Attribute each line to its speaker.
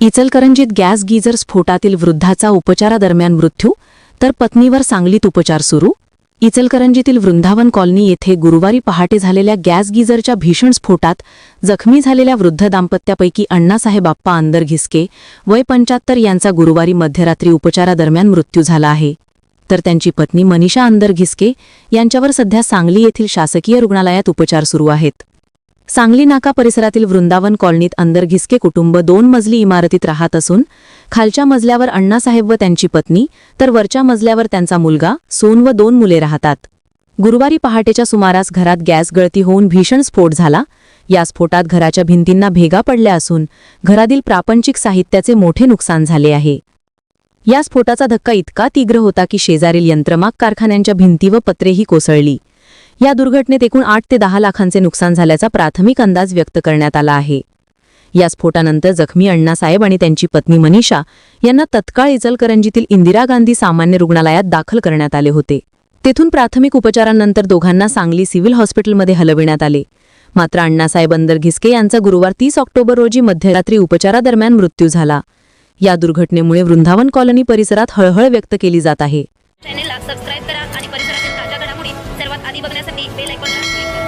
Speaker 1: इचलकरंजीत gas geyser स्फोटातील वृद्धाचा उपचारादरम्यान मृत्यू तर पत्नीवर सांगलीत उपचार सुरू. इचलकरंजीतील वृंदावन कॉलनी येथे गुरुवारी पहाटे झालेल्या गॅस गीजरच्या भीषण स्फोटात जखमी झालेल्या वृद्ध दाम्पत्यापैकी अण्णासाहेब आप्पा अंदरघिसके वय पंचाहत्तर यांचा गुरुवारी मध्यरात्री उपचारादरम्यान मृत्यू झाला आहे. तर त्यांची पत्नी मनीषा अंदरघिसके यांच्यावर सध्या सांगली येथील शासकीय रुग्णालयात उपचार सुरू आहेत. सांगली नाका परिसरातील वृंदावन कॉलनीत अंदरघिसके कुटुंब दोन मजली इमारतीत राहत असून खालच्या मजल्यावर अण्णासाहेब व त्यांची पत्नी तर वरच्या मजल्यावर त्यांचा मुलगा सोन व दोन मुले राहतात. गुरुवारी पहाटेच्या सुमारास घरात गॅस गळती होऊन भीषण स्फोट झाला. या स्फोटात घराच्या भिंतींना भेगा पडल्या असून घरातील प्रापंचिक साहित्याचे मोठे नुकसान झाले आहे. या स्फोटाचा धक्का इतका तीव्र होता की शेजारील यंत्रमाग कारखान्यांच्या भिंती व पत्रेही कोसळली. या दुर्घटनेत एकूण आठ ते दहा लाखांचे नुकसान झाल्याचा प्राथमिक अंदाज व्यक्त करण्यात आला आहे. या स्फोटानंतर जखमी अण्णासाहेब आणि त्यांची पत्नी मनीषा यांना तत्काळ इचलकरंजीतील इंदिरा गांधी सामान्य रुग्णालयात दाखल करण्यात आले होते. तेथून प्राथमिक उपचारांनंतर दोघांना सांगली सिव्हिल हॉस्पिटलमध्ये हलविण्यात आले. मात्र अण्णासाहेब अंदरघिसके यांचा गुरुवार तीस ऑक्टोबर रोजी मध्यरात्री उपचारादरम्यान मृत्यू झाला. या दुर्घटनेमुळे वृंदावन कॉलनी परिसरात हळहळ व्यक्त केली जात आहे.
Speaker 2: di ba na sa big bill like on last?